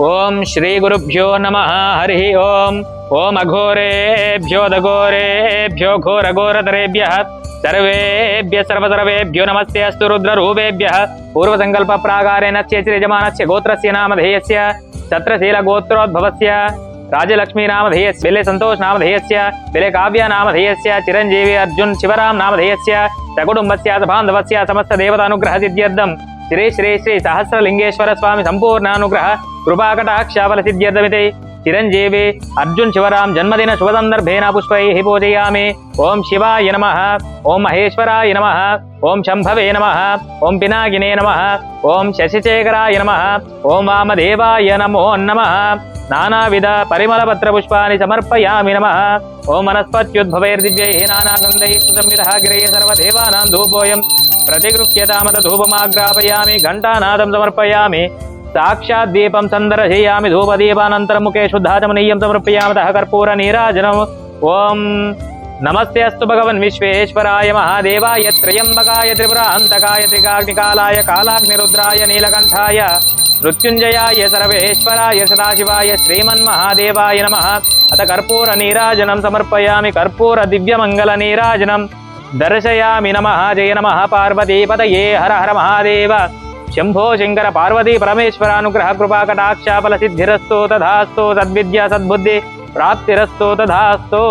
ఓం శ్రీ గురుభ్యో నమ హరి ఓం ఓం అఘోరేభ్యో దఘోరేభ్యో ఘోరఘోరతరేభ్య సర్వేభ్య సర్వసర్వేభ్యో నమస్తే అస్తు రుద్రరూపేభ్య పూర్వసంకల్ప ప్రాకారేణ యజమానస్య గోత్రస్య నామధేయస్య ఛత్రశీల గోత్రోద్భవస్య రాజలక్ష్మీ నామధేయస్య వెలే సంతోష్ నామధేయస్య వెలే కావ్య నామధేయస్య చిరంజీవి అర్జున్ శివరాం నామధేయస్య సకుటుంబస్య శ్రీ శ్రీ శ్రీ సహస్రలింగేశ్వర స్వామి సంపూర్ణానుగ్రహ కృపాకటాక్షాఫల సిద్ధ్యర్థమితే చిరంజీవి అర్జున్ శివరాం జన్మదిన శుభ సందర్భేన పుష్పై పూజయామి ఓం శివాయ నమ. ఓం మహేశ్వరాయ నమ. ఓం శంభవే నమ. ఓం పినాగినే నమ. ఓం శశిశేఖరాయ నమ. ఓం వామదేవాయ నమో నమ. నానావిధ పరిమళపత్ర పుష్పాన్ని సమర్పయామి నమ. ఓ మనస్పత్యుద్భవైర్దివ్యై నానాగంధై సుసంవిధः గిరయ సర్వదేవానాం ధూపోయం. ప్రతిగృహ్యతామత ధూపమాగ్రాపయామి ఘంటానాదం సమర్పయామి. సాక్షాత్ దీపం సందర్శయామి ధూపదీపానంతరం ముఖే శుద్ధాచమనీయం సమర్పయామత కర్పూర నీరాజనం. ఓం నమస్తే అస్తు భగవన్ విశ్వేశ్వరాయ మహాదేవాయ త్రయంబకాయ త్రిపురాంతకాయ త్రికాగ్నికాలాయ కాలాగ్నిరుద్రాయ నీలకంఠాయ మృత్యుంజయాయ సర్వేశ్వరాయ సదాశివాయ శ్రీమన్మహాదేవాయ నమ. అత కర్పూర నీరాజనం సమర్పయామి కర్పూర దివ్యమంగళ నీరాజనం. దర్శయామి నమ జయ నమ పార్వతీపతయే హర హర మహాదేవ. శంభో శంకర పార్వతీ పరమేశ్వరానుగ్రహ కృపా కటాక్షాఫల సిద్ధిరస్తో తథాస్తో సద్విద్యా సద్బుద్ధి ప్రాప్తిరస్తో తథాస్తో.